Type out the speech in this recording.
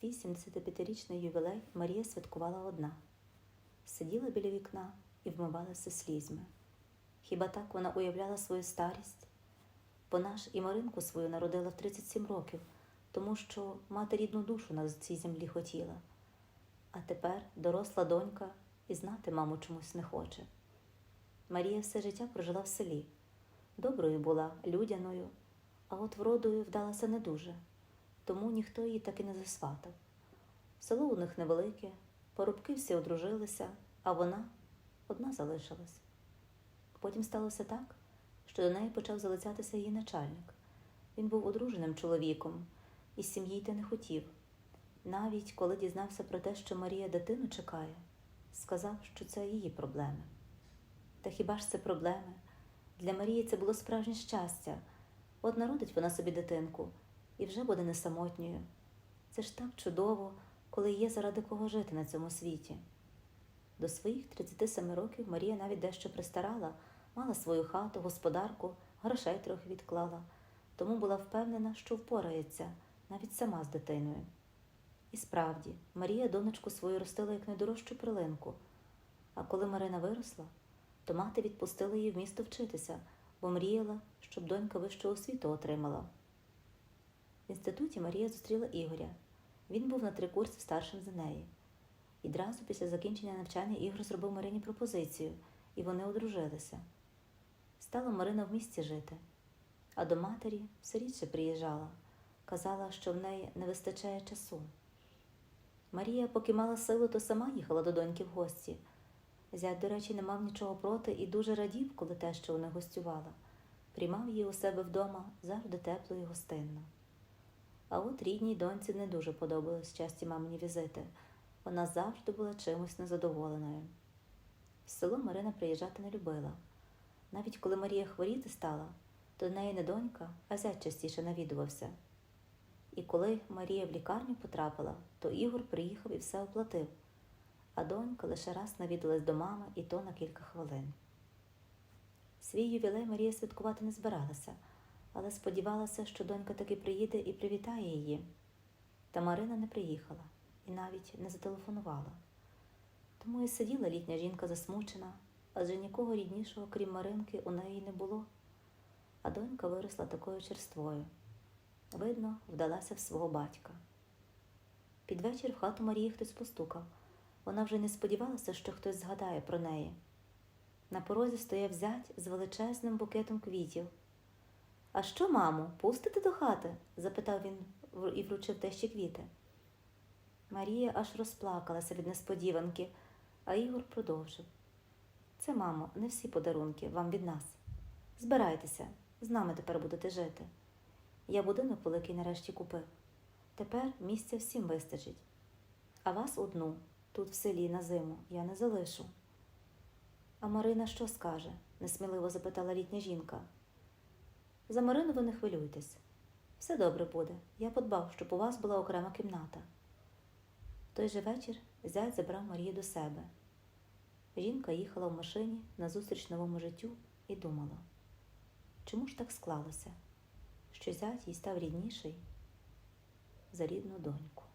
Свій 75-річний ювілей Марія святкувала одна. Сиділа біля вікна і вмивалася слізьми. Хіба так вона уявляла свою старість? Вона ж і Маринку свою народила в 37 років, тому що мати рідну душу на цій землі хотіла. А тепер доросла донька і знати маму чомусь не хоче. Марія все життя прожила в селі. Доброю була, людяною, а от вродою вдалася не дуже, тому ніхто її так і не засватав. Село у них невелике, порубки всі одружилися, а вона одна залишилась. Потім сталося так, що до неї почав залицятися її начальник. Він був одруженим чоловіком і з сім'ї йти не хотів. Навіть коли дізнався про те, що Марія дитину чекає, сказав, що це її проблеми. Та хіба ж це проблеми? Для Марії це було справжнє щастя. От народить вона собі дитинку і вже буде не самотньою. Це ж так чудово, коли є заради кого жити на цьому світі. До своїх 37 років Марія навіть дещо пристарала, мала свою хату, господарку, грошей трохи відклала, тому була впевнена, що впорається навіть сама з дитиною. І справді, Марія донечку свою ростила як найдорожчу прилинку. А коли Марина виросла, то мати відпустила її в місто вчитися, бо мріяла, щоб донька вищу освіту отримала. В інституті Марія зустріла Ігоря. Він був на три курси старшим за неї. Відразу після закінчення навчання Ігор зробив Марині пропозицію, і вони одружилися. Стала Марина в місті жити, а до матері все рідше приїжджала, казала, що в неї не вистачає часу. Марія, поки мала силу, то сама їхала до доньки в гості. Зять, до речі, не мав нічого проти і дуже радів, коли те, що вона гостювала, приймав її у себе вдома завжди тепло і гостинно. А от рідній доньці не дуже подобались часті мамині візити. Вона завжди була чимось незадоволеною. В село Марина приїжджати не любила. Навіть коли Марія хворіти стала, до неї не донька, а зять частіше навідувався. І коли Марія в лікарню потрапила, то Ігор приїхав і все оплатив, а донька лише раз навідалась до мами і то на кілька хвилин. Свій ювілей Марія святкувати не збиралася, але сподівалася, що донька таки приїде і привітає її. Та Марина не приїхала і навіть не зателефонувала. Тому і сиділа літня жінка засмучена, адже нікого ріднішого, крім Маринки, у неї не було. А донька виросла такою черствою. Видно, вдалася в свого батька. Під вечір в хату Марії хтось постукав. Вона вже не сподівалася, що хтось згадає про неї. На порозі стояв зять з величезним букетом квітів. А що, мамо, пустите до хати? запитав він і вручив тещі квіти. Марія аж розплакалася від несподіванки, а Ігор продовжив. Це, мамо, не всі подарунки вам від нас. Збирайтеся, з нами тепер будете жити. Я будинок великий нарешті купив. Тепер місця всім вистачить. А вас одну, тут в селі на зиму, я не залишу. А Марина що скаже? несміливо запитала літня жінка. За Марину ви не хвилюйтесь. Все добре буде. Я подбав, щоб у вас була окрема кімната. В той же вечір зять забрав Марію до себе. Жінка їхала в машині назустріч новому життю і думала, чому ж так склалося, що зять їй став рідніший за рідну доньку.